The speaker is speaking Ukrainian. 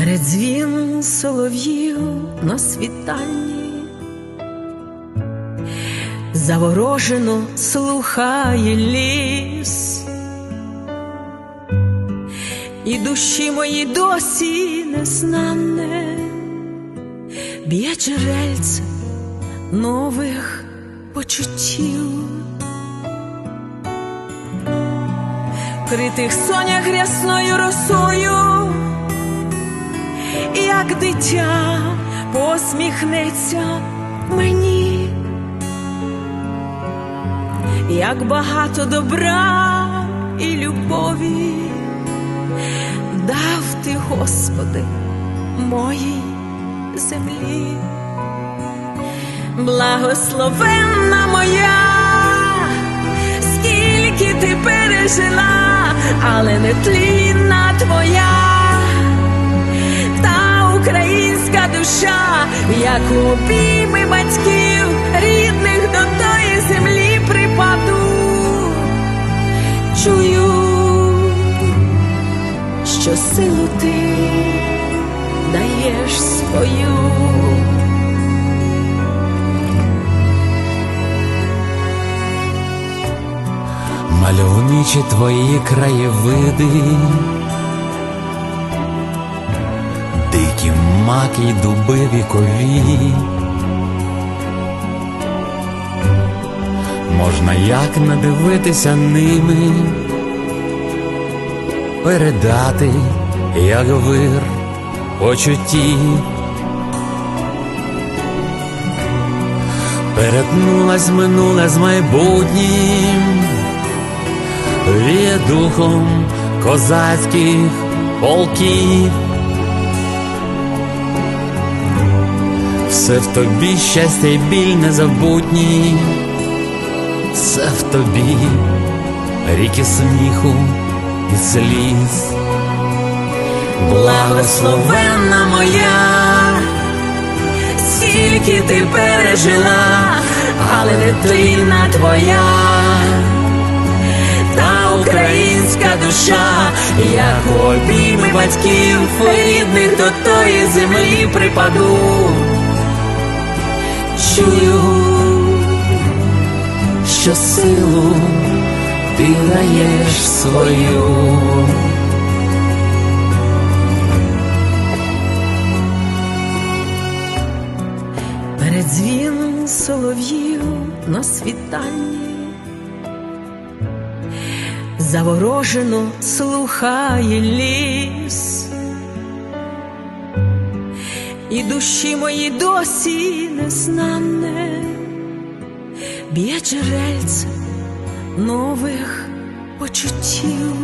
Передзвін солов'їв на світанні, заворожено слухає ліс, і душі мої досі незнане, б'є джерельце нових почуттів. Критих сонях рясною росою як дитя посміхнеться мені, як багато добра і любові дав ти, Господи, моїй землі, благословенна моя, скільки ти пережила, але не тлінна душа, як у обійми батьків, рідних до тої землі припаду, чую, що силу ти даєш свою. Мальовничі твої краєвиди, дикі маки й дуби вікові. Можна як надивитися ними, передати, як вир почуттів. Перетнулась минуле з майбутнім, Віє духом козацьких полків. Все в тобі щастя й біль незабутній, все в тобі ріки сміху і сліз. Благословенна моя, скільки ти пережила, але тлінна твоя, та українська душа, як у обійми батьків, рідних до тої землі припаду. Чую, що силу ти даєш свою. Передзвін солов'їв на світанні, заворожено слухає ліс, і душі мої досі незнанне, б'є джерельце нових почуттів.